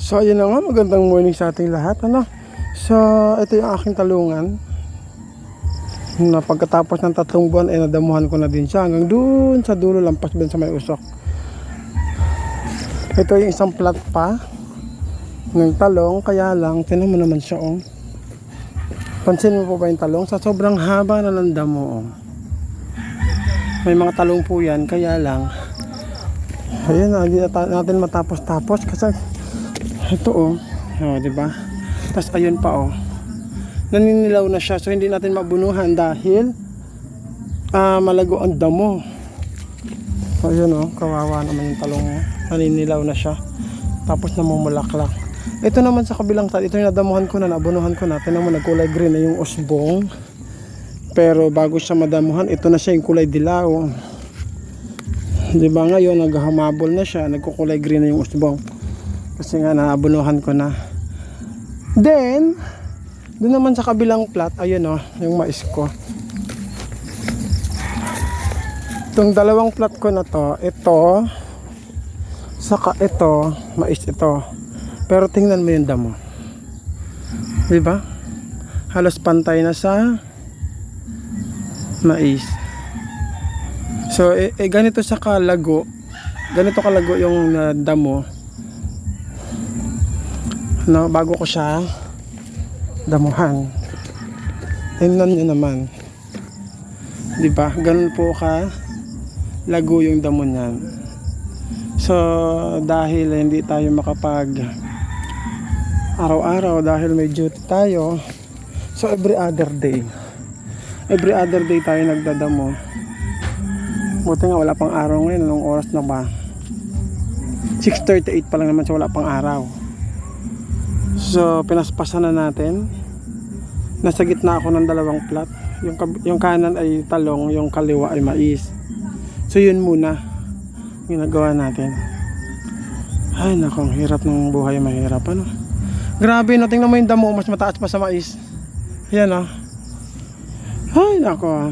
So ayun na nga, magandang morning sa ating lahat. Ano? So ito yung aking talungan. Na pagkatapos ng tatlong buwan ay nadamuhan ko na din siya hanggang doon sa dulo lampas din sa may usok. Ito yung isang plat pa ng talong kaya lang tinan mo naman siya oh. Pansin mo po ba yung talong? Sa sobrang haba na ng damo oh. May mga talong po yan kaya lang Ayun na, hindi natin matapos-tapos kasi ito oh, oh di ba? Tapos ayun pa oh. Naninilaw na siya so hindi natin mabunuhan dahil ah malago ang damo. So, ayun oh, kawawa naman yung talong mo. Naninilaw na siya. Tapos namumulaklak. Ito naman sa kabilang side, ito yung nadamuhan ko na, nabunuhan ko na. Tignan mo, nagkulay green na yung usbong. Pero bago siya madamuhan, ito na siya yung kulay dilaw. Di ba ngayon, naghahamabol na siya, nagkukulay green na yung usbong. Kasi nga, naabunuhan ko na. Then, doon naman sa kabilang plat, ayun o, yung mais ko. Itong dalawang plat ko na to, ito, saka ito, mais ito. Pero tingnan mo yung damo. Di ba? Halos pantay na sa mais. So, eh, eh, ganito sa kalago, ganito kalago yung uh, damo. No, bago ko siya damuhan. Tingnan nyo naman. 'Di ba? Ganun po ka lago yung damo niyan. So, dahil hindi tayo makapag araw-araw dahil may duty tayo. So, every other day. Every other day tayo nagdadamo. Buti nga wala pang araw ngayon. Anong oras na ba? 6.38 pa lang naman so wala pang araw. So, pinaspasan na natin. Nasa gitna ako ng dalawang plat. Yung, yung kanan ay talong, yung kaliwa ay mais. So, yun muna. Ginagawa natin. Ay, ang hirap ng buhay, mahirap, ano? Grabe, no, tingnan mo yung damo, mas mataas pa sa mais. Yan, ah. Ay, nako.